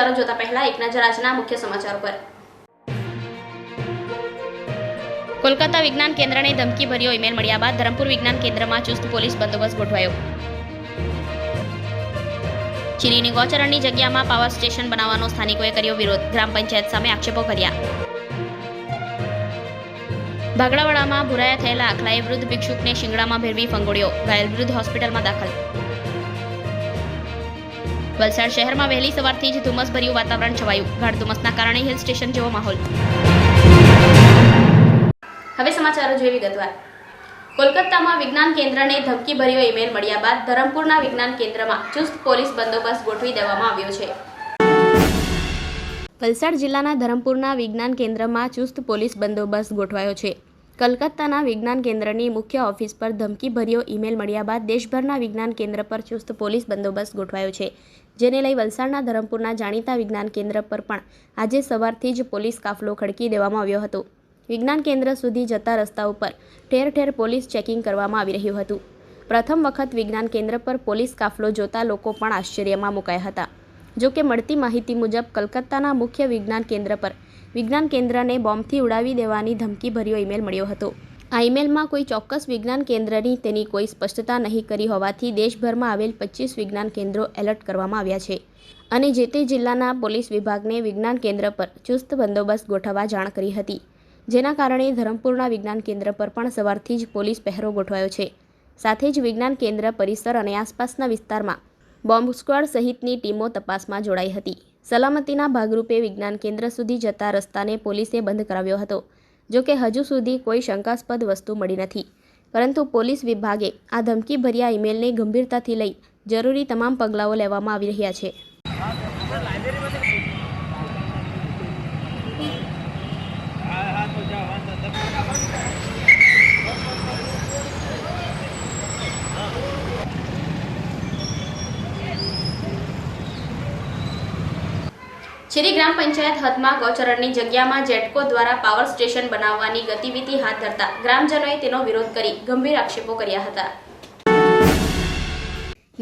સમાચારો જોતા પહેલા એક નજર આજના મુખ્ય સમાચારો પર કોલકાતા વિજ્ઞાન કેન્દ્રને ધમકી ભર્યો ઈમેલ મળ્યા બાદ ધરમપુર વિજ્ઞાન કેન્દ્રમાં ચુસ્ત પોલીસ બંદોબસ્ત ગોઠવાયો. ચીનીની ગોચરણની જગ્યામાં પાવર સ્ટેશન બનાવવાનો સ્થાનિકોએ કર્યો વિરોધ. ગ્રામ પંચાયત સામે આક્ષેપો કર્યા. ભાગડાવાડામાં ભુરાયા થયેલા આખલાએ વૃદ્ધ ભિક્ષુકને શિંગડામાં ભેરવી ફંગોળ્યો. ઘાયલ વૃદ્ધ હોસ્પિટલમાં દાખલ. વલસાડ શહેરમાં વહેલી સવારથી જ ધુમ્મસભર્યું વાતાવરણ છવાયું. ગાઢ ધુમ્મસના કારણે હિલ સ્ટેશન જેવો માહોલ. હવે સમાચારો જોઈએ વિગતવાર. કોલકાતામાં વિજ્ઞાન કેન્દ્રને ધમકીભર્યો ઈમેલ મળ્યા બાદ ધરમપુરના વિજ્ઞાન કેન્દ્રમાં ચુસ્ત પોલીસ બંદોબસ્ત ગોઠવી દેવામાં આવ્યો છે. વલસાડ જિલ્લાના ધરમપુરના વિજ્ઞાન કેન્દ્રમાં ચુસ્ત પોલીસ બંદોબસ્ત ગોઠવાયો છે. કલકત્તાના વિજ્ઞાન કેન્દ્રની મુખ્ય ઓફિસ પર ધમકીભર્યો ઈમેલ મળ્યા બાદ દેશભરના વિજ્ઞાન કેન્દ્ર પર ચુસ્ત પોલીસ બંદોબસ્ત ગોઠવાયો છે. જેને લઈ વલસાડના ધરમપુરના જાણીતા વિજ્ઞાન કેન્દ્ર પર પણ આજે સવારથી જ પોલીસ કાફલો ખડકી દેવામાં આવ્યો હતો. વિજ્ઞાન કેન્દ્ર સુધી જતા રસ્તા ઉપર ઠેર ઠેર પોલીસ ચેકિંગ કરવામાં આવી રહ્યું હતું. પ્રથમ વખત વિજ્ઞાન કેન્દ્ર પર પોલીસ કાફલો જોતા લોકો પણ આશ્ચર્યમાં મુકાયા હતા. જો કે મળતી માહિતી મુજબ કલકત્તાના મુખ્ય વિજ્ઞાન કેન્દ્ર પર વિજ્ઞાન કેન્દ્રને બોમ્બથી ઉડાવી દેવાની ધમકી ભર્યો ઈમેલ મળ્યો હતો. આ ઈમેલમાં કોઈ ચોક્કસ વિજ્ઞાન કેન્દ્રની તેની કોઈ સ્પષ્ટતા નહીં કરી હોવાથી દેશભરમાં આવેલ પચીસ વિજ્ઞાન કેન્દ્રો એલર્ટ કરવામાં આવ્યા છે. અને જે તે જિલ્લાના પોલીસ વિભાગને વિજ્ઞાન કેન્દ્ર પર ચુસ્ત બંદોબસ્ત ગોઠવવા જાણ કરી હતી. જેના કારણે ધરમપુરના વિજ્ઞાન કેન્દ્ર પર પણ સવારથી જ પોલીસ પહેરો ગોઠવાયો છે. સાથે જ વિજ્ઞાન કેન્દ્ર પરિસર અને આસપાસના વિસ્તારમાં બોમ્બ સ્ક્વોડ સહિતની ટીમો તપાસમાં જોડાઈ હતી. સલામતીના ભાગરૂપે વિજ્ઞાન કેન્દ્ર સુધી જતા રસ્તાને પોલીસે બંધ કરાવ્યો હતો. જો કે હજુ સુધી કોઈ શંકાસ્પદ વસ્તુ મળી નથી. પરંતુ પોલીસ વિભાગે આ ધમકીભર્યા ઈમેલને ગંભીરતાથી લઈ જરૂરી તમામ પગલાઓ લેવામાં આવી રહ્યા છે. છીરી ગ્રામ પંચાયત હદમાં ગૌચરણની જગ્યામાં જેટકો દ્વારા પાવર સ્ટેશન બનાવવાની ગતિવિધિ હાથ ધરતા ગ્રામજનોએ તેનો વિરોધ કરી ગંભીર આક્ષેપો કર્યા હતા.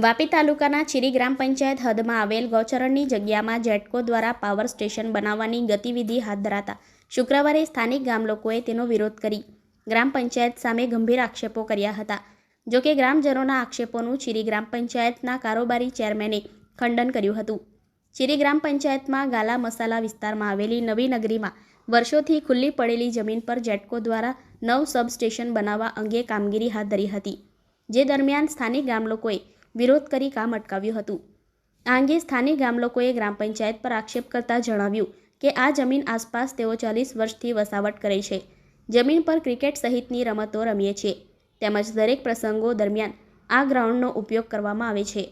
વાપી તાલુકાના ચીરી ગ્રામ પંચાયત હદમાં આવેલ ગૌચરણની જગ્યામાં જેટકો દ્વારા પાવર સ્ટેશન બનાવવાની ગતિવિધિ હાથ ધરાતા શુક્રવારે સ્થાનિક ગામલોકોએ તેનો વિરોધ કરી ગ્રામ પંચાયત સામે ગંભીર આક્ષેપો કર્યા હતા. જોકે ગ્રામજનોના આક્ષેપોનું ચીરી ગ્રામ પંચાયતના કારોબારી ચેરમેને ખંડન કર્યું હતું. ચીરી ગ્રામ પંચાયતમાં ગાલા મસાલા વિસ્તારમાં આવેલી નવી નગરીમાં વર્ષોથી ખુલ્લી પડેલી જમીન પર જેટકો દ્વારા નવ સબસ્ટેશન બનાવવા અંગે કામગીરી હાથ ધરી હતી. જે દરમિયાન સ્થાનિક ગામલોકોએ વિરોધ કરી કામ અટકાવ્યું હતું. આ અંગે સ્થાનિક ગામલોકોએ ગ્રામ પંચાયત પર આક્ષેપ કરતા જણાવ્યું કે આ જમીન આસપાસ તેઓ ચાલીસ વર્ષથી વસાવટ કરે છે. જમીન પર ક્રિકેટ સહિતની રમતો રમીએ છીએ. તેમજ દરેક પ્રસંગો દરમિયાન આ ગ્રાઉન્ડનો ઉપયોગ કરવામાં આવે છે.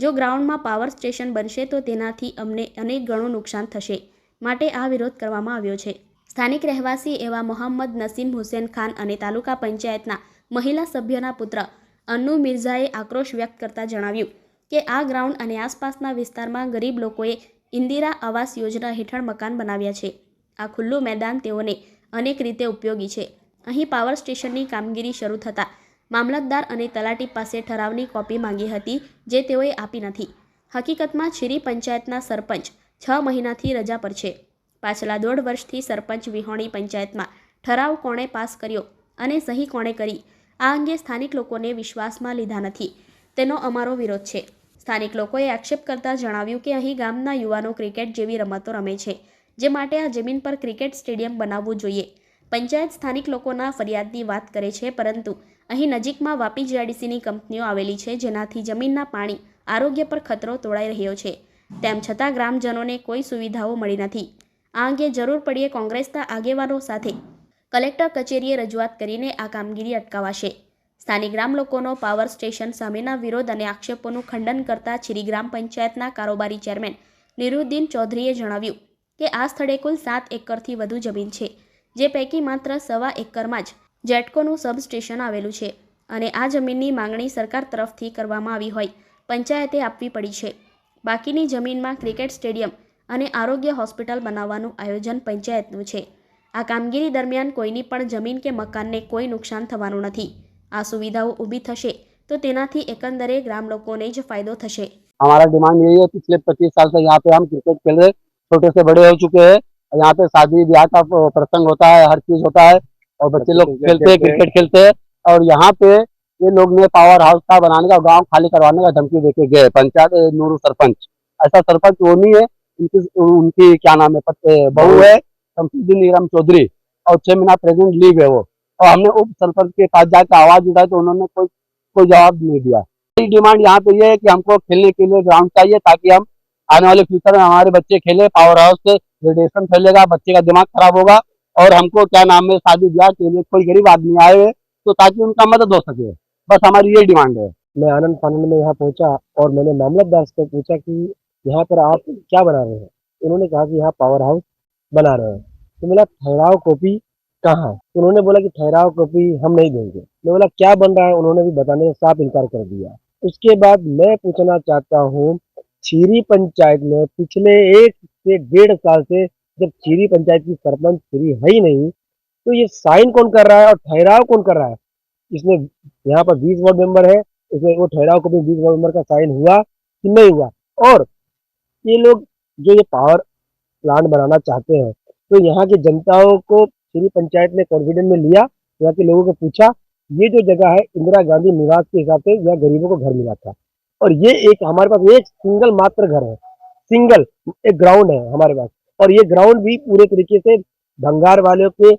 જો ગ્રાઉન્ડમાં પાવર સ્ટેશન બનશે તો તેનાથી અમને અનેક ગણું નુકસાન થશે, માટે આ વિરોધ કરવામાં આવ્યો છે. સ્થાનિક રહેવાસી એવા મોહમ્મદ નસીમ હુસેન ખાન અને તાલુકા પંચાયતના મહિલા સભ્યના પુત્ર અન્નુ મિર્ઝાએ આક્રોશ વ્યક્ત કરતા જણાવ્યું કે આ ગ્રાઉન્ડ અને આસપાસના વિસ્તારમાં ગરીબ લોકોએ ઇન્દિરા આવાસ યોજના હેઠળ મકાન બનાવ્યા છે. આ ખુલ્લું મેદાન તેઓને અનેક રીતે ઉપયોગી છે. અહીં પાવર સ્ટેશનની કામગીરી શરૂ થતાં મામલતદાર અને તલાટી પાસે ઠરાવની કોપી માંગી હતી જે તેઓએ આપી નથી. હકીકતમાં છીરી પંચાયતના સરપંચ છ મહિનાથી રજા પર છે. પાછલા દોઢ વર્ષથી સરપંચ વિહોણી પંચાયતમાં ઠરાવ કોણે પાસ કર્યો અને સહી કોણે કરી આ અંગે સ્થાનિક લોકોને વિશ્વાસમાં લીધા નથી. તેનો અમારો વિરોધ છે. સ્થાનિક લોકોએ આક્ષેપ કરતા જણાવ્યું કે અહીં ગામના યુવાનો ક્રિકેટ જેવી રમતો રમે છે, જે માટે આ જમીન પર ક્રિકેટ સ્ટેડિયમ બનાવવું જોઈએ. પંચાયત સ્થાનિક લોકોના ફરિયાદની વાત કરે છે, પરંતુ અહીં નજીકમાં વાપી જીઆઈડીસીની કંપનીઓ આવેલી છે, જેનાથી જમીનના પાણી આરોગ્ય પર ખતરો તોડાઈ રહ્યો છે. તેમ છતાં ગ્રામજનોને કોઈ સુવિધાઓ મળી નથી. આ અંગે જરૂર પડીએ કોંગ્રેસના આગેવાનો સાથે. કલેક્ટર કચેરીએ રજૂઆત કરીને આ કામગીરી અટકાવાશે. સ્થાનિક ગ્રામ લોકોનો પાવર સ્ટેશન સામેના વિરોધ અને આક્ષેપોનું ખંડન કરતા છીરી ગ્રામ પંચાયતના કારોબારી ચેરમેન નિરુદ્દીન ચૌધરીએ જણાવ્યું કે આ સ્થળે કુલ સાત એકરથી વધુ જમીન છે, જે પૈકી માત્ર સવા એકરમાં જ જેટકોનું સબસ્ટેશન આવેલું છે અને આ જમીનની માંગણી સરકાર તરફથી કરવામાં આવી હોય પંચાયતે આપવી પડી છે બાકીની જમીનમાં ક્રિકેટ સ્ટેડિયમ અને આરોગ્ય હોસ્પિટલ બનાવવાનું આયોજન પંચાયતનું છે આ કામગીરી દરમિયાન કોઈની પણ જમીન કે મકાનને કોઈ નુકસાન થવાનું નથી આ સુવિધાઓ ઊભી થશે તો તેનાથી એકંદરે ગ્રામ લોકોને જ ફાયદો થશે हमारा डिमांड यही है पिछले पच्चीस साल से यहाँ पे हम क्रिकेट खेल रहे छोटे से बड़े हो चुके हैं यहाँ पे शादी ब्याह का प्रसंग होता है हर चीज होता है और बच्चे लोग खेलते हैं क्रिकेट खेलते हैं। और यहाँ पे ये लोग ने पावर हाउस का बनाने का गाँव खाली करवाने का धमकी देके गए। पंचायत नूरू सरपंच। ऐसा सरपंच वो नहीं है उनकी उनकी क्या नाम है बहू है शमसुद्दीन नीरम चौधरी। और छह महीना प्रेग्नेंट लीव है वो। और हमने उप सरपंच के पास जाकर आवाज़ उठाई तो उन्होंने कोई कोई जवाब नहीं दिया। डिमांड यहाँ पे ये है कि हमको खेलने के लिए ग्राउंड चाहिए ताकि हम आने वाले फ्यूचर में हमारे बच्चे खेले पावर हाउस से रेडिएशन फैलेगा बच्चे का दिमाग खराब होगा। और हमको क्या नाम है, शादी ब्याह के लिए कोई गरीब आदमी आए हुए तो ताकि उनका मदद हो सके। बस हमारी ये डिमांड है। मैं आनंद फानंद में यहाँ पहुँचा और मैंने मामलतदार से पूछा कि यहाँ पर आप क्या बना रहे हैं? उन्होंने कहा कि यहाँ पावर हाउस बना रहे हैं। तो बोला, ठहराव कॉपी कहाँ? उन्होंने बोला कि, ठहराव कॉपी हम नहीं देंगे। मैं बोला, क्या बन रहा है? उन्होंने भी बताने से साफ़ इनकार कर दिया। उसके बाद मैं पूछना चाहता हूँ, छीरी पंचायत में पिछले एक से डेढ़ साल से जब छीरी पंचायत की सरपंच फ्री है ही नहीं तो ये साइन कौन कर रहा है और ठहराव कौन कर रहा है? इसमें यहाँ पर बीस वार्ड मेंबर है उसमें वो ठहराव को भी बीस वार्ड मेंबर का साइन हुआ कि नहीं हुआ? और ये लोग जो ये पावर प्लांट बनाना चाहते हैं तो यहाँ की जनताओं को श्री पंचायत ने कॉन्फिडेंस में लिया, यहाँ के लोगों को पूछा, ये जो जगह है इंदिरा गांधी निवास के हिसाब से यहाँ गरीबों को घर मिला था। और ये एक हमारे पास एक सिंगल मात्र घर है सिंगल एक ग्राउंड है हमारे पास। और ये ग्राउंड भी पूरे तरीके से भंगार वालों के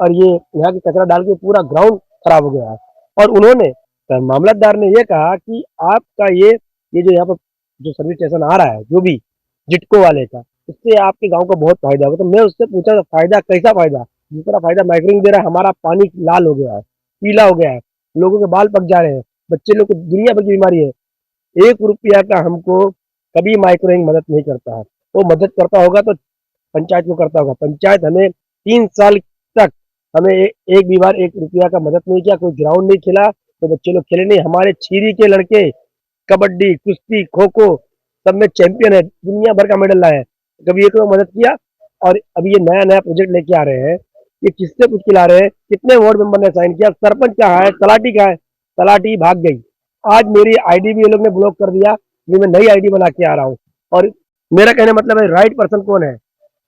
और ये यहाँ के कचरा डाल के पूरा ग्राउंड खराब हो गया है। और उन्होंने मामलतदार ने ये कहा कि आपका ये ये जो यहाँ पर जो सर्विस स्टेशन आ रहा है, जो भी जिटको वाले का, उससे आपके गाँव को बहुत फ़ायदा होगा। तो मैं उससे पूछा, फ़ायदा कैसा फ़ायदा? तरह फ़ायदा माइक्रोइंग दे रहा है, हमारा पानी लाल हो गया है, पीला हो गया है, लोगों के बाल पक जा रहे हैं, बच्चे लोग को दुनिया भर की बीमारी है। एक रुपया का हमको कभी माइक्रोइंग मदद नहीं करता है। वो मदद करता होगा तो पंचायत को करता होगा। पंचायत हमें तीन साल तक हमें ए, एक भी बार एक रुपया का मदद नहीं किया कोई ग्राउंड नहीं खेला तो बच्चे लोग खेले नहीं। हमारे छीरी के लड़के कबड्डी कुश्ती खो खो सब में चैंपियन है दुनिया भर का मेडल लाए कभी एक को मदद किया और अभी ये नया नया प्रोजेक्ट लेके आ रहे हैं। ये किससे कुछ खिला रहे हैं? कितने वार्ड मेंबर ने साइन किया? सरपंच कहाँ है? तलाटी कहाँ है? तलाटी भाग गई। आज मेरी आईडी भी ये लोग ने ब्लॉक कर दिया। मैं नई आईडी बना के आ रहा हूँ। और मेरा कहने मतलब है राइट पर्सन कौन है?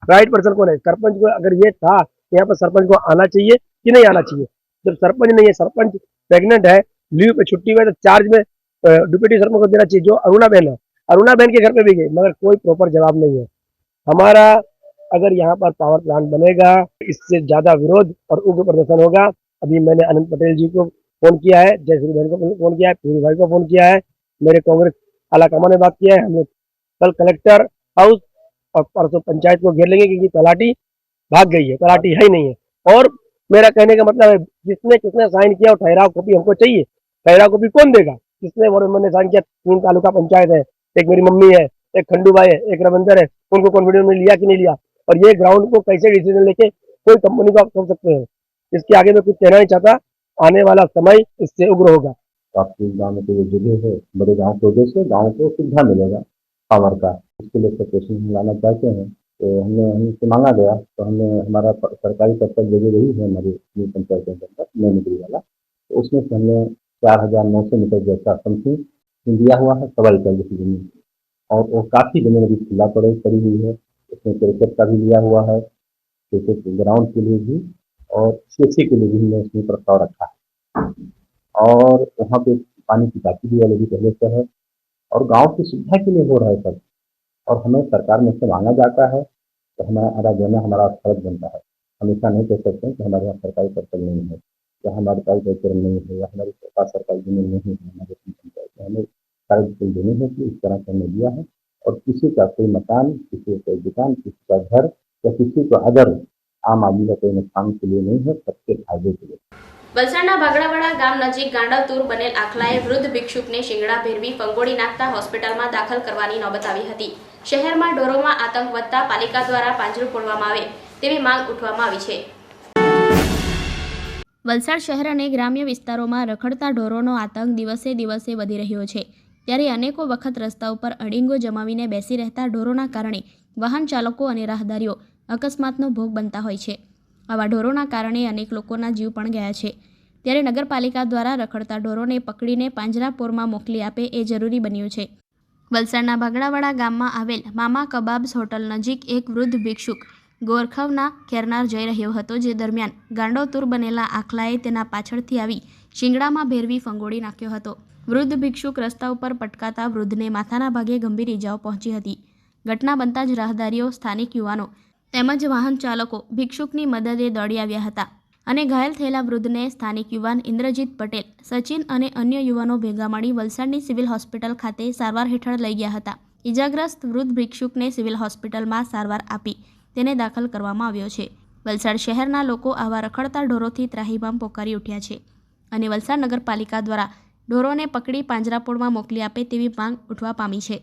राइट पर्सन कौन है? सरपंच को अगर ये था यहाँ पर सरपंच को आना चाहिए कि नहीं आना चाहिए? जब सरपंच नहीं है, सरपंच प्रेग्नेंट है लीव पे छुट्टी में तो चार्ज में डिप्यूटी सरपंच को देना चाहिए, जो अरुणा बहन है। अरुणा बहन के घर पे भी गई, मगर कोई प्रॉपर जवाब नहीं है। हमारा अगर यहाँ पर पावर प्लांट बनेगा, इससे ज़्यादा विरोध और उग्र प्रदर्शन होगा। अभी मैंने अनंत पटेल जी को फ़ोन किया है जयश्री बहन को फ़ोन किया है पीरू भाई को फ़ोन किया है, मेरे कांग्रेस आलाकमा ने बात किया है, हम लोग कल कलेक्टर हाउस और परसों पंचायत को घेर लेंगे क्योंकि तलाटी भाग गई है, तलाटी है ही नहीं है। और मेरा कहने का मतलब है, जिसने किसने साइन किया और ठहराव कॉपी हमको चाहिए। ठहराव कॉपी कौन देगा? किसने वार्ड मेंबर ने साइन किया, तीन तालुका पंचायत है, एक मेरी मम्मी है, एक खंडू भाई है, एक रविंदर है, उनको कॉन्फिडेंस में लिया कि नहीं लिया? और ये ग्राउंड को कैसे डिसीज़न लेके कोई कंपनी को आप सोच सकते हैं? इसके आगे मैं कुछ कहना नहीं चाहता। आने वाला समय इससे उग्र होगा। आपके गाँव में तो जगह है, बड़े गाँव की वजह से गाँव को सुविधा मिलेगा पावर का। उसके लिए एक्सपेक्टेशन हम लाना चाहते हैं। तो हमने हमसे मांगा गया। तो हमने, हमारा सरकारी पत्तर जगह रही है हमारी पंचायत के अंदर नई नगरी वाला तो उसमें से हमने चार हज़ार नौ सौ मीटर जैसा समथिंग दिया हुआ है सवा एकड़ जैसी ज़मीन। और वो काफ़ी ज़मीन अभी खुला पड़े, पड़ी हुई है। उसमें क्रिकेट का भी लिया हुआ है क्रिकेट ग्राउंड के लिए भी, और सी के लिए भी हमने उसमें प्रस्ताव रखा है। और वहाँ पे पानी की टाकी भी ऑलरेडी पहले से है। और गाँव की सुविधा के लिए हो रहा है सब। और हमें सरकार में से मांगा जाता है तो हमारा देना हमारा फर्ज बनता है हमेशा नहीं कह सकते हैं कि हमारे यहाँ सरकारी पर्चल नहीं है या हमारे पास पैकेट नहीं है या हमारे पास सरकारी जमीन नहीं है हमारे अपनी पंचायत में हमें सारी डिटेल देनी होती है इस तरह से हमने दिया है और किसी का कोई मकान किसी का कोई दुकान किसी का घर या किसी को अगर आम आदमी का कोई नुकसान के लिए नहीं है सबके फायदे के लिए વલસાડના ભાગડાવાડા ગામ નજીક ગાંડાતુર બનેલ આખલાએ વૃદ્ધ ભિક્ષુકને શિંગડા ભેરવી ફંગોળી નાખતા હોસ્પિટલમાં દાખલ કરવાની નોબત આવી હતી શહેરમાં ઢોરોમાં આતંક વધતા પાલિકા દ્વારા પાંજરું ફોડવામાં આવે તેવી માંગ ઉઠવામાં આવી છે. વલસાડ શહેર અને ગ્રામ્ય વિસ્તારોમાં રખડતા ઢોરોનો આતંક દિવસે દિવસે વધી રહ્યો છે. ત્યારે અનેકો વખત રસ્તા ઉપર અડીંગો જમાવીને બેસી રહેતા ઢોરોના કારણે વાહન ચાલકો અને રાહદારીઓ અકસ્માતનો ભોગ બનતા હોય છે. આવા ઢોરોના કારણે અનેક લોકોના જીવ પણ ગયા છે. ત્યારે નગરપાલિકા દ્વારા રખડતા ઢોરોને પકડીને પાંજરાપોરમાં મોકલી આપે એ જરૂરી બન્યું છે. વલસાડના ભાગડાવાડા ગામમાં આવેલ મામા કબાબ્સ હોટલ નજીક એક વૃદ્ધ ભિક્ષુક ગોરખવના ખેરનાર જઈ રહ્યો હતો જે દરમિયાન ગાંડોતુર બનેલા આખલાએ તેના પાછળથી આવી શિંગડામાં ભેરવી ફંગોળી નાખ્યો હતો. વૃદ્ધ ભિક્ષુક રસ્તા ઉપર પટકાતા વૃદ્ધને માથાના ભાગે ગંભીર ઇજાઓ પહોંચી હતી. ઘટના બનતા જ રાહદારીઓ સ્થાનિક યુવાનો તેમજ વાહન ચાલકો ભિક્ષુકની મદદે દોડી આવ્યા હતા. અને ઘાયલ થયેલા વૃદ્ધને સ્થાનિક યુવાન ઇન્દ્રજીત પટેલ, સચિન અને અન્ય યુવાનો ભેગા મળી વલસાડની સિવિલ હોસ્પિટલ ખાતે સારવાર હેઠળ લઈ ગયા હતા. ઇજાગ્રસ્ત વૃદ્ધ ભિક્ષુકને સિવિલ હોસ્પિટલમાં સારવાર આપી તેને દાખલ કરવામાં આવ્યો છે. વલસાડ શહેરના લોકો આવા રખડતા ઢોરોથી ત્રાહીમામ પોકારી ઉઠ્યા છે અને વલસાડ નગરપાલિકા દ્વારા ઢોરોને પકડી પાંજરાપોળમાં મોકલી આપે તેવી માંગ ઉઠવા પામી છે.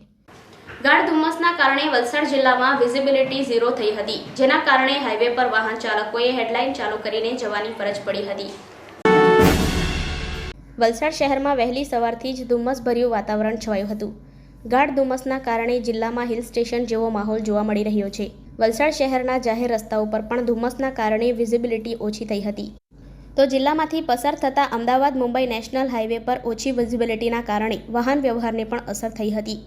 ગાઢ ધુમ્મસના કારણે વલસાડ જિલ્લામાં વિઝિબિલિટી ઝીરો થઈ હતી, જેના કારણે હાઈવે પર વાહન ચાલકોએ હેડલાઇન ચાલુ કરીને જવાની ફરજ પડી હતી. વલસાડ શહેરમાં વહેલી સવારથી જ ધુમ્મસભર્યું વાતાવરણ છવાયું હતું. ગાઢ ધુમ્મસના કારણે જિલ્લામાં હિલ સ્ટેશન જેવો માહોલ જોવા મળી રહ્યો છે. વલસાડ શહેરના જાહેર રસ્તાઓ પર પણ ધુમ્મસના કારણે વિઝિબિલિટી ઓછી થઈ હતી. તો જિલ્લામાંથી પસાર થતા અમદાવાદ મુંબઈ નેશનલ હાઈવે પર ઓછી વિઝિબિલિટીના કારણે વાહન વ્યવહારને પણ અસર થઈ હતી.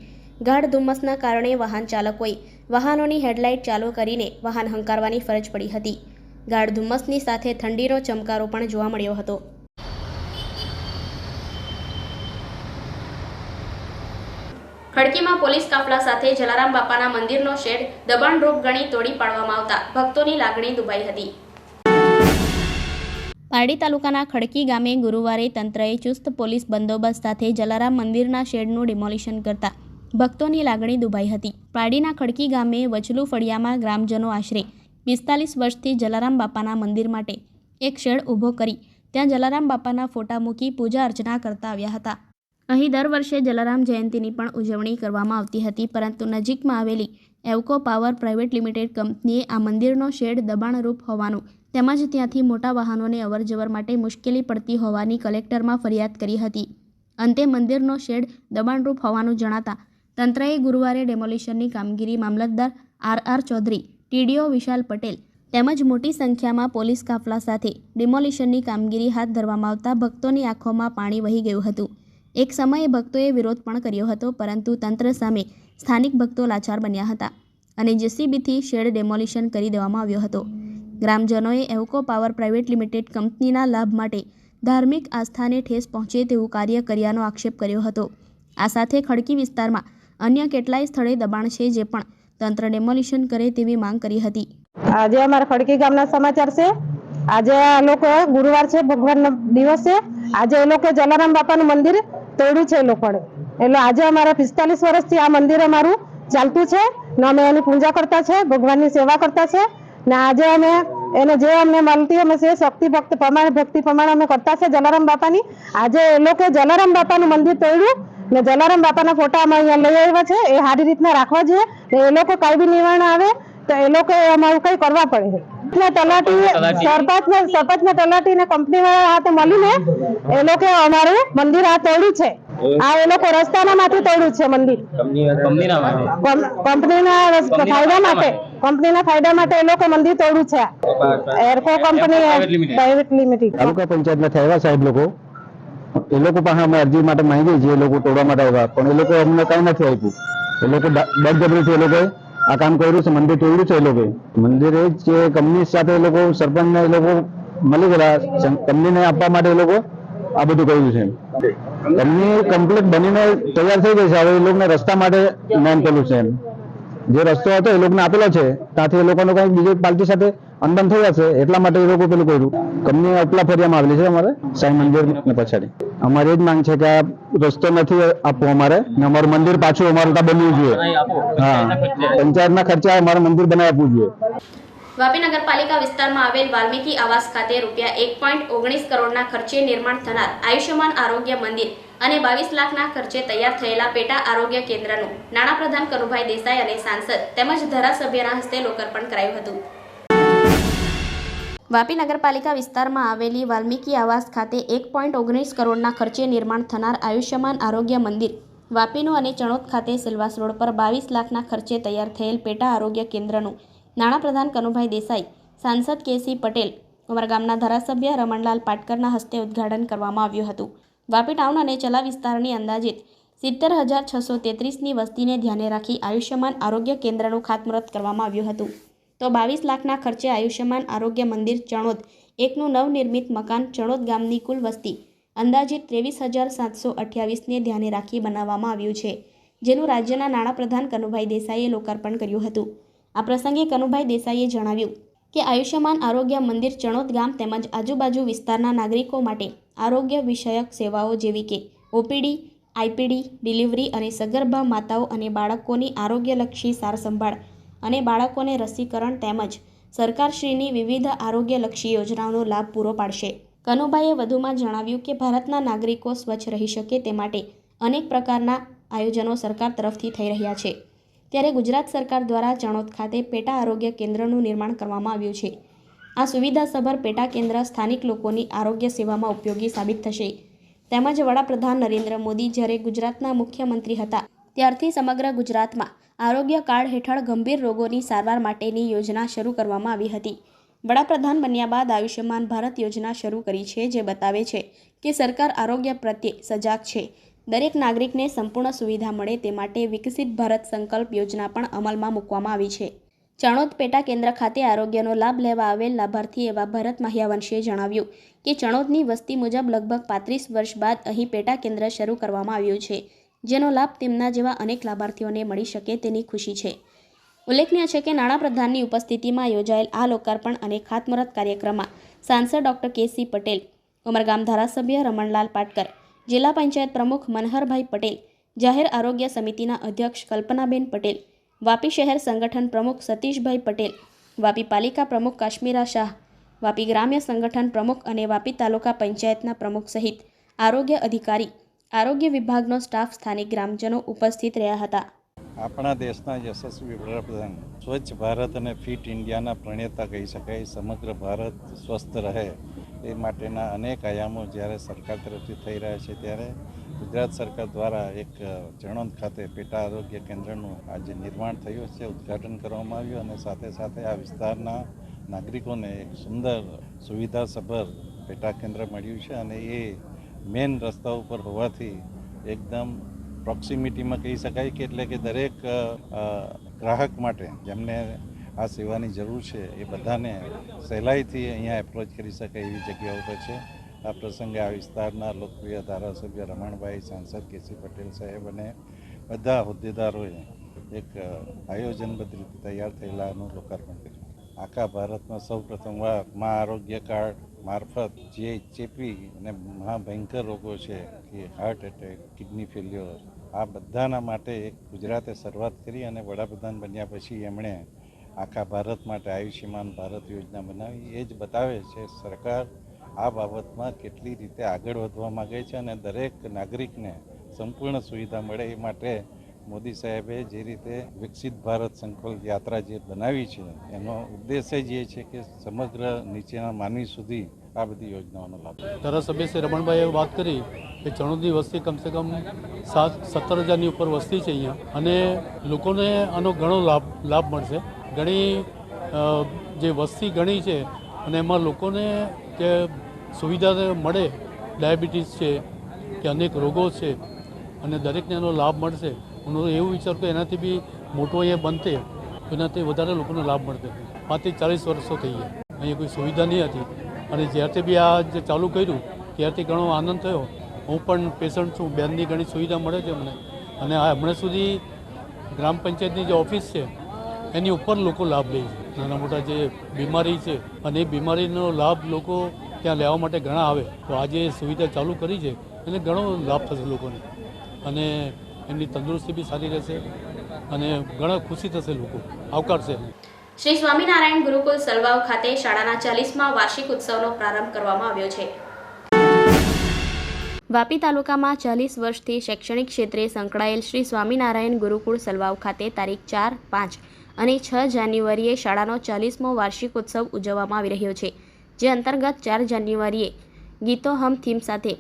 ગાઢ ધુમ્મસના કારણે વાહન ચાલકોએ વાહનોની હેડલાઇટ ચાલુ કરીને વાહન હંકારવાની ફરજ પડી હતી. ગાઢ ધુમ્મસની સાથે ઠંડીનો ચમકારો પણ જોવા મળ્યો હતો. ખડકીમાં પોલીસ કાફલા સાથે જલારામ બાપાના મંદિરનો શેડ દબાણરૂપ ગણી તોડી પાડવામાં આવતા ભક્તોની લાગણી દુભાઈ હતી. પારડી તાલુકાના ખડકી ગામે ગુરુવારે તંત્રએ ચુસ્ત પોલીસ બંદોબસ્ત સાથે જલારામ મંદિરના શેડનું ડિમોલિશન કરતા ભક્તોની લાગણી દુભાઈ હતી. પારડીના ખડકી ગામે વચલુ ફળિયામાં ગ્રામજનો આશરે પિસ્તાલીસ વર્ષથી જલારામ બાપાના મંદિર માટે એક શેડ ઊભો કરી ત્યાં જલારામ બાપાના ફોટા મૂકી પૂજા અર્ચના કરતા આવ્યા હતા. અહીં દર વર્ષે જલારામ જયંતીની પણ ઉજવણી કરવામાં આવતી હતી, પરંતુ નજીકમાં આવેલી એવકો પાવર પ્રાઇવેટ લિમિટેડ કંપનીએ આ મંદિરનો શેડ દબાણરૂપ હોવાનું તેમજ ત્યાંથી મોટા વાહનોને અવરજવર માટે મુશ્કેલી પડતી હોવાની કલેક્ટરમાં ફરિયાદ કરી હતી. અંતે મંદિરનો શેડ દબાણરૂપ હોવાનું જણાતા તંત્રએ ગુરુવારે ડેમોલિશનની કામગીરી મામલતદાર R R Chaudhary TDO Vishal Patel તેમજ મોટી સંખ્યામાં પોલીસ કાફલા સાથે ડિમોલિશનની કામગીરી હાથ ધરવામાં આવતા ભક્તોની આંખોમાં પાણી વહી ગયું હતું. એક સમયે ભક્તોએ વિરોધ પણ કર્યો હતો, પરંતુ તંત્ર સામે સ્થાનિક ભક્તો લાચાર બન્યા હતા અને જેસીબીથી શેડ ડેમોલિશન કરી દેવામાં આવ્યો હતો. ગ્રામજનોએ એવકો પાવર પ્રાઇવેટ લિમિટેડ કંપનીના લાભ માટે ધાર્મિક આસ્થાને ઠેસ પહોંચે તેવું કાર્ય કર્યાનો આક્ષેપ કર્યો હતો. આ સાથે ખડકી વિસ્તારમાં અન્ય કેટલાય સ્થળે દબાણ છે જે પણ તંત્ર ડેમોલિશન કરે તેવી માંગ કરી હતી. આજે અમારા ખડકી ગામના સમાચાર છે. આજે આ લોકો ગુરુવાર છે, ભગવાનનો દિવસ છે. આજે એ લોકો જલારામ બાપાનું મંદિર તોડ્યું છે એ લોકોએ. એટલે આજે અમારા પિસ્તાલીસ વર્ષથી આ મંદિર અમારું ચાલતું છે. ને અમે એની પૂજા કરતા છે, ભગવાનની સેવા કરતા છે. ને આજે અમે એને જે અમને મળતી અમે છે શક્તિ, ભક્તિ, પ્રમાણે ભક્તિ પ્રમાણે અમે કરતા છે જલારામ બાપાની. આજે એ લોકો જલારામ બાપાનું મંદિર તોડ્યું. ને જલારામ બાપાના ફોટા અમે અહીંયા લઈ આવ્યા છે. એ સારી રીતના રાખવા જોઈએ. ને એ લોકો કઈ બી નિવારણ આવે તો એ લોકો અમારું કઈ કરવા પડે. છે કંપની વાળા હાથે મળીને એ લોકો અમારું મંદિર આ તોડ્યું છે. આ એ લોકો રસ્તાના માંથી તોડ્યું છે મંદિર. કંપનીના ફાયદા માટે. કંપનીના ફાયદા માટે એ લોકો મંદિર તોડ્યું છે. એરકો કંપની પ્રાઇવેટ લિમિટેડ તાલુકા પંચાયતમાંથી આવ્યા સાહેબ લોકો એ લોકો પાસે અમે અરજી માટે માંગીએ છીએ એ લોકો તોડવા માટે આવ્યા. પણ એ લોકો અમને કઈ નથી આપ્યું. એ લોકો બળજબરીથી એ લોકોએ આ કામ કર્યું છે મંદિર તોડ્યું છે એ લોકોએ. મંદિર જ જે કંપની સાથે એ લોકો સરપંચને એ લોકો મળી ગયા કંપનીને આપવા માટે એ લોકો આ બધું કર્યું છે. કંપની કમ્પ્લીટ બનીને તૈયાર થઈ ગઈ છે. હવે એ લોકોને રસ્તા માટે નામ પેલું છે એમ. જે રસ્તો હતો એ લોકોને આપેલો છે. ત્યાંથી એ લોકોનો કંઈક બીજી પાર્ટી સાથે અનબન થઈ જશે એટલા માટે એ લોકો પેલું કર્યું. કંપની ઉપલા ફરિયામાં આવેલી છે અમારે સાંઈ મંદિર પછાડી. અમારી એ જ માંગ છે કે આ રસ્તો નથી આપવો અમારે ને અમારું મંદિર પાછું અમારું ત્યાં બનવું જોઈએ. હા. પંચાયતના ખર્ચે અમારું મંદિર બનાવી આપવું જોઈએ. વાપી નગરપાલિકા વિસ્તારમાં આવેલ વાલ્મીકી આવાસ ખાતે રૂપિયા એક પોઈન્ટ ઓગણીસ કરોડના ખર્ચે નિર્માણ થનાર આયુષ્યમાન આરોગ્ય મંદિર અને બાવીસ લાખના ખર્ચે તૈયાર થયેલા પેટા આરોગ્ય કેન્દ્રનું નાણાપ્રધાન કનુભાઈ દેસાઈ અને સાંસદ તેમજ ધારાસભ્યના હસ્તે લોકાર્પણ કરાયું હતું. વાપી નગરપાલિકા વિસ્તારમાં આવેલી વાલ્મીકી આવાસ ખાતે એક પોઈન્ટ ઓગણીસ કરોડના ખર્ચે નિર્માણ થનાર આયુષ્યમાન આરોગ્ય મંદિર વાપીનું અને ચણોદ ખાતે સિલવાસ રોડ પર બાવીસ લાખના ખર્ચે તૈયાર થયેલ પેટા આરોગ્ય કેન્દ્રનું નાણાપ્રધાન કનુભાઈ દેસાઈ, સાંસદ કેસી પટેલ, અમારા ગામના ધારાસભ્ય રમણલાલ પાટકરના હસ્તે ઉદ્ઘાટન કરવામાં આવ્યું હતું. વાપી ટાઉન અને ચલા વિસ્તારની અંદાજિત સિત્તેર હજાર છસો તેત્રીસની વસ્તીને ધ્યાને રાખી આયુષ્યમાન આરોગ્ય કેન્દ્રનું ખાતમુહૂર્ત કરવામાં આવ્યું હતું. તો બાવીસ લાખના ખર્ચે આયુષ્યમાન આરોગ્ય મંદિર ચણોદ, એકનું નવનિર્મિત મકાન ચણોદ ગામની કુલ વસ્તી અંદાજિત ત્રેવીસ હજાર સાતસો અઠ્યાવીસને ધ્યાને રાખી બનાવવામાં આવ્યું છે, જેનું રાજ્યના નાણાપ્રધાન કનુભાઈ દેસાઈએ લોકાર્પણ કર્યું હતું. આ પ્રસંગે કનુભાઈ દેસાઈએ જણાવ્યું કે આયુષ્યમાન આરોગ્ય મંદિર ચણોદ ગામ તેમજ આજુબાજુ વિસ્તારના નાગરિકો માટે આરોગ્ય વિષયક સેવાઓ જેવી કે ઓપીડી, આઈપીડી, ડિલિવરી અને સગર્ભા માતાઓ અને બાળકોની આરોગ્યલક્ષી સારસંભાળ અને બાળકોને રસીકરણ તેમજ સરકારશ્રીની વિવિધ આરોગ્યલક્ષી યોજનાઓનો લાભ પૂરો પાડશે. કનુભાઈએ વધુમાં જણાવ્યું કે ભારતના નાગરિકો સ્વચ્છ રહી શકે તે માટે અનેક પ્રકારના આયોજનો સરકાર તરફથી થઈ રહ્યા છે. ત્યારે ગુજરાત સરકાર દ્વારા ચણોદ ખાતે પેટા આરોગ્ય કેન્દ્રનું નિર્માણ કરવામાં આવ્યું છે. આ સુવિધાસભર પેટા કેન્દ્ર સ્થાનિક લોકોની આરોગ્ય સેવામાં ઉપયોગી સાબિત થશે. તેમજ વડાપ્રધાન નરેન્દ્ર મોદી જ્યારે ગુજરાતના મુખ્યમંત્રી હતા, ત્યારથી સમગ્ર ગુજરાતમાં આરોગ્ય કાર્ડ હેઠળ ગંભીર રોગોની સારવાર માટેની યોજના શરૂ કરવામાં આવી હતી. વડાપ્રધાન બન્યા બાદ આયુષ્યમાન ભારત યોજના શરૂ કરી છે, જે બતાવે છે કે સરકાર આરોગ્ય પ્રત્યે સજાગ છે. દરેક નાગરિકને સંપૂર્ણ સુવિધા મળે તે માટે વિકસિત ભારત સંકલ્પ યોજના પણ અમલમાં મૂકવામાં આવી છે. ચણોદ પેટા કેન્દ્ર ખાતે આરોગ્યનો લાભ લેવા આવેલ લાભાર્થી એવા ભરત માહ્યાવંશીએ જણાવ્યું કે ચણોદની વસ્તી મુજબ લગભગ પાંત્રીસ વર્ષ બાદ અહીં પેટા કેન્દ્ર શરૂ કરવામાં આવ્યું છે, જેનો લાભ તેમના જેવા અનેક લાભાર્થીઓને મળી શકે તેની ખુશી છે. ઉલ્લેખનીય છે કે નાણાપ્રધાનની ઉપસ્થિતિમાં યોજાયેલ આ લોકાર્પણ અને ખાતમુહૂર્ત કાર્યક્રમમાં સાંસદ ડોક્ટર કેસી પટેલ, ઉમરગામ ધારાસભ્ય રમણલાલ પાટકર જિલ્લા પંચાયત પ્રમુખ મનહરભાઈ પટેલ, જાહેર આરોગ્ય સમિતિના અધ્યક્ષ કલ્પનાબેન પટેલ, વાપી શહેર સંગઠન પ્રમુખ સતીશભાઈ પટેલ, વાપી પાલિકા પ્રમુખ કાશ્મીરા શાહ, વાપી ગ્રામ્ય સંગઠન પ્રમુખ અને વાપી તાલુકા પંચાયતના પ્રમુખ સહિત આરોગ્ય અધિકારી, આરોગ્ય વિભાગનો સ્ટાફ સ્થાનિક ગ્રામજનો ઉપસ્થિત રહ્યા હતા. આપણા દેશના યશસ્વી વડાપ્રધાન સ્વચ્છ ભારત અને ફિટ ઇન્ડિયાના પ્રણેતા કહી શકાય, સમગ્ર ભારત સ્વસ્થ રહે એ માટેના અનેક આયામો જ્યારે સરકાર તરફથી થઈ રહ્યા છે ત્યારે ગુજરાત સરકાર દ્વારા એક ચણોદ ખાતે પેટા આરોગ્ય કેન્દ્રનું આજે નિર્માણ થયું છે, ઉદ્ઘાટન કરવામાં આવ્યું અને સાથે સાથે આ વિસ્તારના નાગરિકોને એક સુંદર સુવિધાસભર પેટા કેન્દ્ર મળ્યું છે અને એ મેન રસ્તા ઉપર હોવાથી એકદમ પ્રોક્સિમિટીમાં કહી શકાય કે એટલે કે દરેક ગ્રાહક માટે જેમને આ સેવાની જરૂર છે એ બધાને સહેલાઈથી અહીંયા એપ્રોચ કરી શકાય એવી જગ્યાઓ પર છે. આ પ્રસંગે આ વિસ્તારના લોકપ્રિય ધારાસભ્ય રમણભાઈ, સાંસદ કેસી પટેલ સાહેબ અને બધા હોદ્દેદારોએ એક આયોજનબદ્ધ રીતે તૈયાર થયેલાનું લોકાર્પણ કર્યું. આખા ભારતમાં સૌ પ્રથમવાર મા આરોગ્ય કાર્ડ મારફત જે ચેપી અને મહાભયંકર રોગો છે કે હાર્ટ એટેક કિડની ફેલ્યોર આ બધાના માટે ગુજરાતે શરૂઆત કરી અને વડાપ્રધાન બન્યા પછી એમણે આખા ભારત માટે આયુષ્યમાન ભારત યોજના બનાવી. એ જ બતાવે છે સરકાર આ બાબતમાં કેટલી રીતે આગળ વધવા માગે છે અને દરેક નાગરિકને સંપૂર્ણ સુવિધા મળે એ માટે મોદી સાહેબે જે રીતે વિકસિત ભારત સંકલ્પ યાત્રા જે બનાવી છે, એનો ઉદ્દેશ્ય જ એ છે કે સમગ્ર નીચેના માનવી સુધી આ બધી યોજનાઓનો લાભ ધારાસભ્ય શ્રી રમણભાઈએ વાત કરી કે ચણોદની વસ્તી કમસે કમ સાત સત્તર હજારની ઉપર વસ્તી છે અહીંયા અને લોકોને આનો ઘણો લાભ લાભ મળશે. ઘણી જે વસ્તી ઘણી છે અને એમાં લોકોને જે સુવિધા મળે, ડાયાબિટીસ છે કે અનેક રોગો છે અને દરેકને એનો લાભ મળશે. હું એવું વિચારું કે એનાથી બી મોટો અહીંયા બનતે એનાથી વધારે લોકોને લાભ મળશે પાંત્રીસ ચાલીસ વર્ષો થઈ ગયા. અહીંયા કોઈ સુવિધા નહીં હતી. અને જ્યારથી બી આ જે ચાલુ કર્યું, ત્યારથી ઘણો આનંદ થયો. હું પણ પેશન્ટ છું, બેનની ઘણી સુવિધા મળે છે મને અને આ હમણાં સુધી ગ્રામ પંચાયતની જે ઓફિસ છે, એની ઉપર લોકો લાભ લે છે. નાના મોટા જે બીમારી છે, અને એ બીમારીનો લાભ લોકો ત્યાં લેવા માટે ઘણા આવે. તો આજે સુવિધા ચાલુ કરી છે એને ઘણો લાભ થશે લોકોને. અને એમની તંદુરસ્તી બી સારી રહેશે, અને ઘણા ખુશી થશે લોકો. આવકારશે. શ્રી સ્વામિનારાયણ ગુરુકુલ સલવાવ ખાતે શાળાના ચાલીસમાં વાર્ષિક ઉત્સવનો પ્રારંભ કરવામાં આવ્યો છે. વાપી તાલુકામાં ચાલીસ વર્ષથી શૈક્ષણિક ક્ષેત્રે સંકળાયેલ શ્રી સ્વામિનારાયણ ગુરુકુળ સલવાવ ખાતે તારીખ ચાર, પાંચ અને છ જાન્યુઆરીએ શાળાનો ચાલીસમો વાર્ષિક ઉત્સવ ઉજવવામાં આવી રહ્યો છે, જે અંતર્ગત ચાર જાન્યુઆરીએ ગીતો હમ થીમ સાથે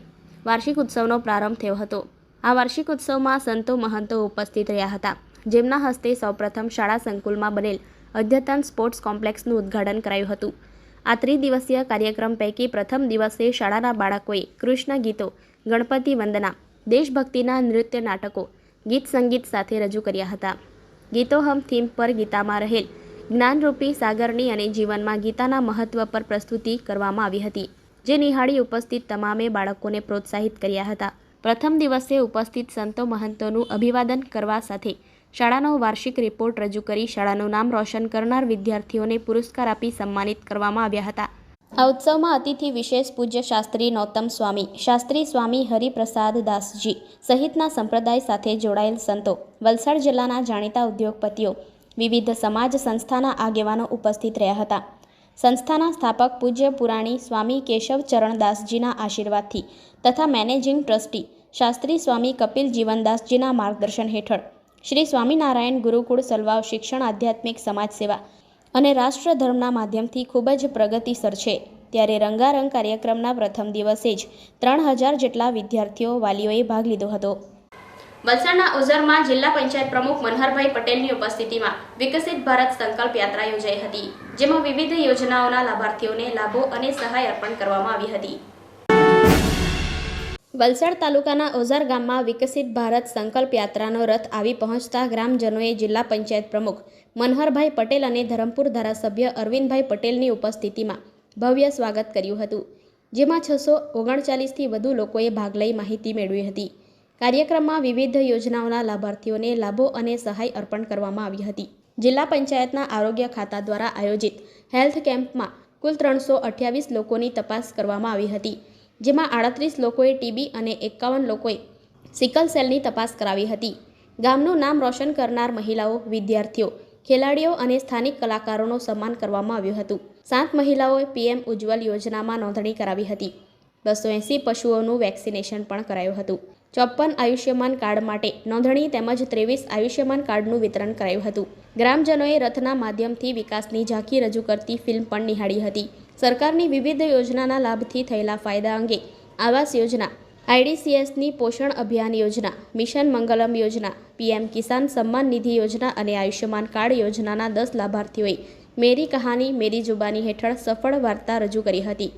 વાર્ષિક ઉત્સવનો પ્રારંભ થયો હતો. આ વાર્ષિક ઉત્સવમાં સંતો મહંતો ઉપસ્થિત રહ્યા હતા, જેમના હસ્તે સૌપ્રથમ શાળા સંકુલમાં બનેલ અદ્યતન સ્પોર્ટ્સ કોમ્પ્લેક્સનું ઉદ્ઘાટન કરાયું હતું. આ ત્રિદિવસીય કાર્યક્રમ પૈકી પ્રથમ દિવસે શાળાના બાળકોએ કૃષ્ણ ગીતો, ગણપતિ વંદના, દેશભક્તિના નૃત્ય નાટકો, ગીત સંગીત સાથે રજૂ કર્યા હતા. ગીતો હમ થીમ પર ગીતામાં રહેલ જ્ઞાનરૂપી સાગરની અને જીવનમાં ગીતાના મહત્વ પર પ્રસ્તુતિ કરવામાં આવી હતી, જે નિહાળી ઉપસ્થિત તમામે બાળકોને પ્રોત્સાહિત કર્યા હતા. પ્રથમ દિવસે ઉપસ્થિત સંતો મહંતોનું અભિવાદન કરવા સાથે શાળાનો વાર્ષિક રિપોર્ટ રજૂ કરી શાળાનું નામ રોશન કરનાર વિદ્યાર્થીઓને પુરસ્કાર આપી સન્માનિત કરવામાં આવ્યા હતા. આ ઉત્સવમાં અતિથિ વિશેષ પૂજ્ય શાસ્ત્રી નૌતમ સ્વામી, શાસ્ત્રી સ્વામી હરિપ્રસાદ દાસજી સહિતના સંપ્રદાય સાથે જોડાયેલ સંતો, વલસાડ જિલ્લાના જાણીતા ઉદ્યોગપતિઓ, વિવિધ સમાજ સંસ્થાના આગેવાનો ઉપસ્થિત રહ્યા હતા. સંસ્થાના સ્થાપક પૂજ્ય પુરાણી સ્વામી કેશવ ચરણદાસજીના આશીર્વાદથી તથા મેનેજિંગ ટ્રસ્ટી શાસ્ત્રી સ્વામી કપિલ જીવનદાસજીના માર્ગદર્શન હેઠળ શ્રી સ્વામિનારાયણ ગુરુકુળ સલવાવ શિક્ષણ આધ્યાત્મિક સમાજ સેવા અને રાષ્ટ્રધર્મના માધ્યમથી ખૂબ જ પ્રગતિસર છે. ત્યારે રંગારંગ કાર્યક્રમના પ્રથમ દિવસે જ ત્રણ હજાર જેટલા વિદ્યાર્થીઓ વાલીઓએ ભાગ લીધો હતો. વલસાડના ઓઝરમાં જિલ્લા પંચાયત પ્રમુખ મનહરભાઈ પટેલની ઉપસ્થિતિમાં વિકસિત ભારત સંકલ્પ યાત્રા યોજાઈ હતી, જેમાં વિવિધ યોજનાઓના લાભાર્થીઓને લાભો અને સહાય અર્પણ કરવામાં આવી હતી. વલસાડ તાલુકાના ઓઝાર ગામમાં વિકસિત ભારત સંકલ્પ યાત્રાનો રથ આવી પહોંચતા ગ્રામજનોએ જિલ્લા પંચાયત પ્રમુખ મનહરભાઈ પટેલ અને ધરમપુર ધારાસભ્ય અરવિંદભાઈ પટેલની ઉપસ્થિતિમાં ભવ્ય સ્વાગત કર્યું હતું, જેમાં છસો ઓગણચાલીસથી વધુ લોકોએ ભાગ લઈ માહિતી મેળવી હતી. કાર્યક્રમમાં વિવિધ યોજનાઓના લાભાર્થીઓને લાભો અને સહાય અર્પણ કરવામાં આવી હતી. જિલ્લા પંચાયતના આરોગ્ય ખાતા દ્વારા આયોજિત હેલ્થ કેમ્પમાં કુલ ત્રણસો અઠ્યાવીસ લોકોની તપાસ કરવામાં આવી હતી. જેમાં આડત્રીસ લોકોએ ટીબી અને એકાવન લોકોએ સિકલ સેલની તપાસ કરાવી હતી. ગામનું નામ રોશન કરનાર મહિલાઓ, વિદ્યાર્થીઓ, ખેલાડીઓ અને સ્થાનિક કલાકારોનું સન્માન કરવામાં આવ્યું હતું. સાત મહિલાઓએ પીએમ ઉજ્જવલ યોજનામાં નોંધણી કરાવી હતી. બસો એંસી પશુઓનું વેક્સિનેશન પણ કરાયું હતું. ચોપન આયુષ્યમાન કાર્ડ માટે નોંધણી તેમજ ત્રેવીસ આયુષ્યમાન કાર્ડનું વિતરણ કરાયું હતું. ગ્રામજનોએ રથના માધ્યમથી વિકાસની ઝાંખી રજૂ કરતી ફિલ્મ પણ નિહાળી હતી. સરકારની વિવિધ યોજનાના લાભથી થયેલા ફાયદા અંગે આવાસ યોજના, આઈડીસીએસની પોષણ અભિયાન યોજના, મિશન મંગલમ યોજના, પીએમ કિસાન સન્માન નિધિ યોજના અને આયુષ્યમાન કાર્ડ યોજનાના દસ લાભાર્થીઓએ મેરી કહાની, મેરી જુબાની હેઠળ સફળ વાર્તા રજૂ કરી હતી.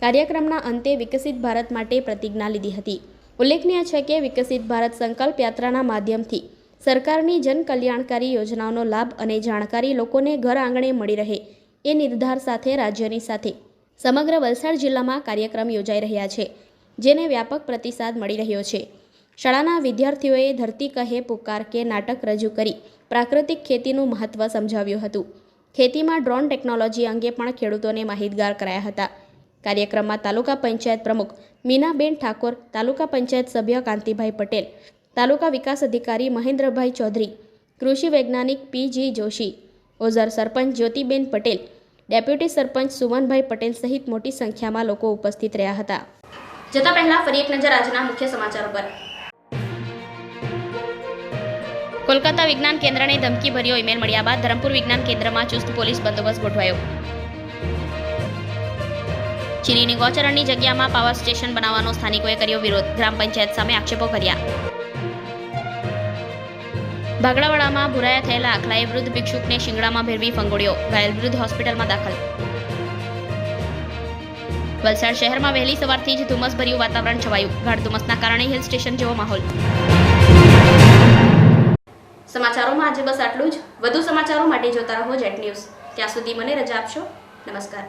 કાર્યક્રમના અંતે વિકસિત ભારત માટે પ્રતિજ્ઞા લીધી હતી. ઉલ્લેખનીય છે કે વિકસિત ભારત સંકલ્પ યાત્રાના માધ્યમથી સરકારની જનકલ્યાણકારી યોજનાઓનો લાભ અને જાણકારી લોકોને ઘર આંગણે મળી રહે એ નિર્ધાર સાથે રાજ્યની સાથે સમગ્ર વલસાડ જિલ્લામાં કાર્યક્રમ યોજાઈ રહ્યા છે, જેને વ્યાપક પ્રતિસાદ મળી રહ્યો છે. શાળાના વિદ્યાર્થીઓએ ધરતી કહે પુકાર કે નાટક રજૂ કરી પ્રાકૃતિક ખેતીનું મહત્ત્વ સમજાવ્યું હતું. ખેતીમાં ડ્રોન ટેકનોલોજી અંગે પણ ખેડૂતોને માહિતગાર કરાયા હતા. કાર્યક્રમમાં તાલુકા પંચાયત પ્રમુખ મીનાબેન ઠાકોર, તાલુકા પંચાયત સભ્ય કાંતિભાઈ પટેલ તાલુકા વિકાસ અધિકારી મહેન્દ્રભાઈ ચૌધરી, કૃષિ વૈજ્ઞાનિક પીજી જોશી, ઓઝર સરપંચ જ્યોતિબેન પટેલ, ડેપ્યુટી સરપંચ સુમનભાઈ પટેલ સહિત મોટી સંખ્યામાં લોકો ઉપસ્થિત રહ્યા હતા. જતા પહેલા ફરી એક નજર આજના મુખ્ય સમાચારો પર. કોલકાતા વિજ્ઞાન કેન્દ્રને ધમકી ભર્યો ઈમેલ મળ્યા બાદ ધરમપુર વિજ્ઞાન કેન્દ્રમાં ચુસ્ત પોલીસ બંદોબસ્ત ગોઠવાયો. ચીનીની ગોચરણની જગ્યામાં પાવર સ્ટેશન બનાવવાનો સ્થાનિકોએ કર્યો વિરોધ. ગ્રામ પંચાયત સામે આક્ષેપો કર્યા. ભાગડાવાડામાં ભુરાયા થયેલા આખલાએ વૃદ્ધ ભિક્ષુકને શિંગડામાં ભેરવી ફંગોળ્યો. ઘાયલ વૃદ્ધ હોસ્પિટલમાં દાખલ. વલસાડ શહેરમાં વહેલી સવારથી જ ધુમ્મસભર્યું વાતાવરણ છવાયું. ગાઢ ધુમ્મસના કારણે હિલ સ્ટેશન જેવો માહોલ. સમાચારોમાં આજે બસ આટલું જ. વધુ સમાચારો માટે જોતા રહો જેટ ન્યૂઝ. ત્યાં સુધી મને રજા આપશો. નમસ્કાર.